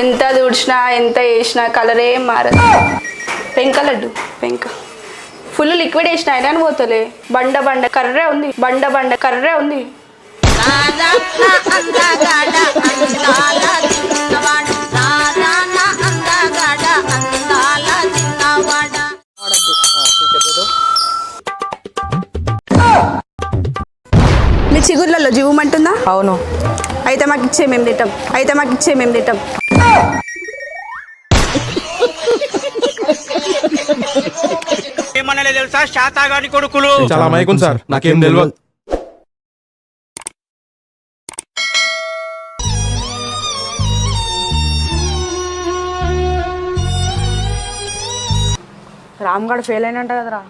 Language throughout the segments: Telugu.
ఎంత తుడిచినా ఎంత వేసినా కలర్ ఏం మారదు. పెంక లడ్డు పెంక. ఫుల్ లిక్విడ్ వేసిన అయినా పోతలే. బండ బండ కర్రే ఉంది. బండ బండ కర్రే ఉంది. మీ చిగుర్లలో జీవమంటుందా? అవును. అయితే మాకు ఇచ్చే మేము తింటాం. అయితే మాకు ఇచ్చే మేము తింటాం. ఏమనలే తెలుసా? శాతాగాని కొడుకులు. చాలా మైకున్ సార్. నాకేం తెలియదు రామ్గఢ్ ఫెయిల్ అయినంట కదరా.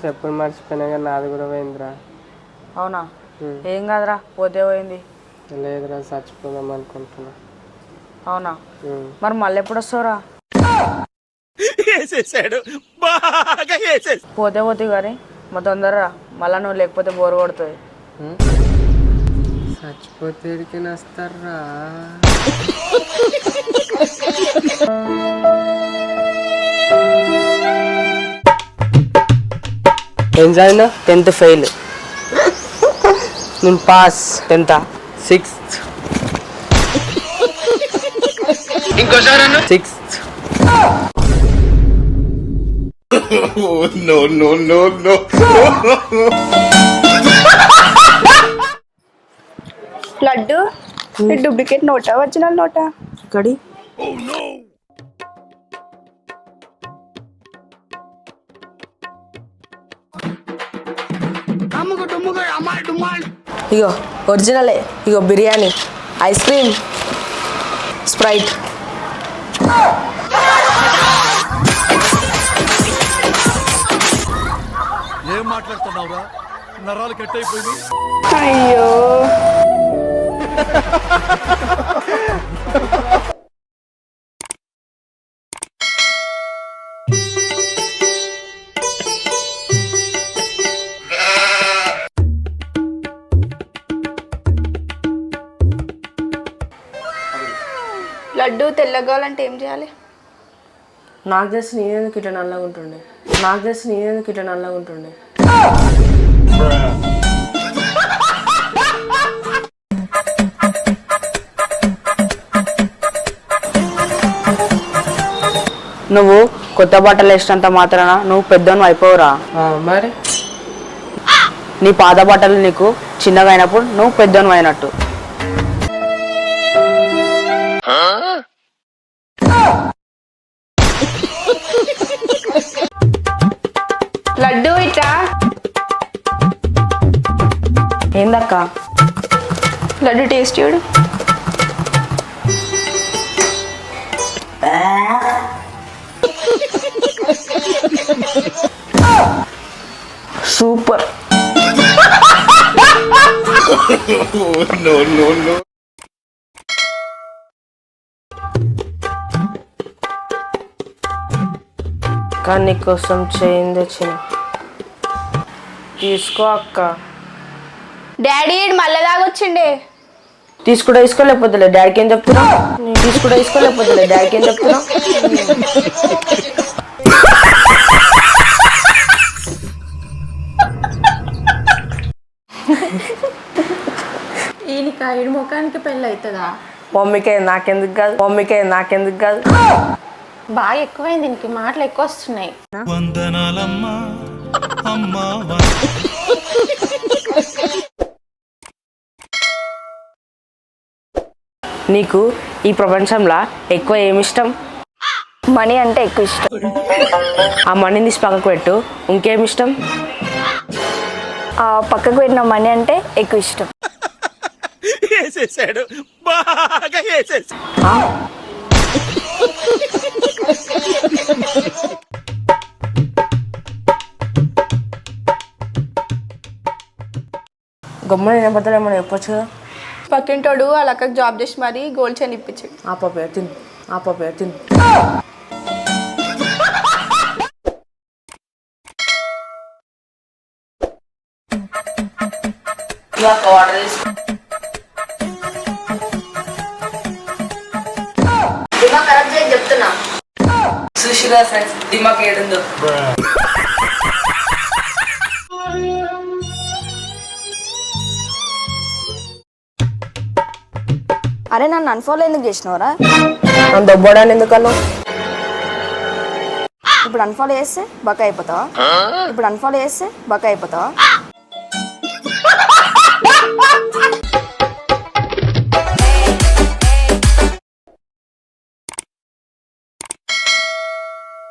చెప్పులు మర్చిపోయినా కానీ నాది కూడా పోయిందిరా. అవునా? ఏం కాదురా పోతే పోయింది. లేదురా చచ్చిపోదాం అనుకుంటున్నా. అవునా. మరి మళ్ళీ ఎప్పుడు వస్తావురా వేసేసాడు పోతే పోతే కానీ మా తొందరరా. మళ్ళా నువ్వు లేకపోతే బోరు కొడుతుంది. చచ్చిపోతే వస్తారా ఏం చదివినా టెన్త్ ఫెయిల్. నేను పాస్. టెన్త్? సిక్స్త్. ఇంకోసారి సిక్స్త్ లడ్డు? డూప్లికేట్ నోటా? ఒరిజినల్ నోటా? ఇక్కడి ఇగో ఒరిజినలే. ఇగో బిర్యానీ. Ice cream. స్ప్రైట్. ఏం మాట్లాడుతున్నావురా? నరాలు కట్ అయిపోయింది అయ్యో. లడ్డు తెల్లగాలంటే ఏం చేయాలి? నాకు తెలిసి నేనేందుకు ఇట్లా నల్లగా ఉంటుండే? నాకు తెలిసి నేనేందుకు ఇట్లా నల్లగా ఉంటుండే? నువ్వు కొత్త బట్టలు వేసినంత మాత్రాన నువ్వు పెద్దోను అయిపోవురా. ఆ, మరి? నీ పాత బట్టలు నీకు చిన్నగా అయినప్పుడు నువ్వు పెద్దోను అయినట్టు. లడ్డు ఇట్లా? ఏందక్క? లడ్డు టేస్ట్ చూడు. సూపర్. కానీ నీకోసం చేయింది తెచ్చిన తీసుకో అక్క. డాడీ మళ్ళా దాగొచ్చిండే తీసుకుంటే తీసుకోలేకపోతే డాడీకి ఏం చెప్తున్నా తీసుకుంటే తీసుకోలేకపోతే డాడీకి ఏం చెప్తున్నా ఈయనకి ఐదు ముఖానికి పెళ్ళి అవుతుందా? మమ్మీకే నాకెందుకు కాదు? మమ్మీకే నాకెందుకు కాదు? బాగా ఎక్కువైంది దీనికి మాటలు ఎక్కువ వస్తున్నాయి. వందనాలమ్మా అమ్మా నీకు ఈ ప్రపంచంలో ఎక్కువ ఏమిష్టం మనీ అంటే ఎక్కువ ఇష్టం. ఆ మనీని తీసి పక్కకు పెట్టు ఇంకేం ఇష్టం? ఆ పక్కకు పెట్టిన మనీ అంటే ఎక్కువ ఇష్టం. వేసేసాడు. బాగా వేసేసాడు. గమ్మున వినబడతాడు ఏమైనా చెప్పొచ్చు కదా. పక్కింటోడు వాళ్ళ అక్కకి జాబ్ చేసి మరి గోల్డ్ చైన్ ఇప్పించు ఆ పాప తిను ఆ పాప తిను. చెప్తున్నా. సుశీలా సార్ డిమాక్ ఏడుందో? అరే నన్ను అన్ఫాలో ఎందుకు చేసినవరా? అంత దొబ్బడాన్ని ఎందుకన్నా ఇప్పుడు అన్ఫాలో చేస్తే బక్క అయిపోతావా? ఇప్పుడు అన్ఫాలో చేస్తే బక్క అయిపోతావా?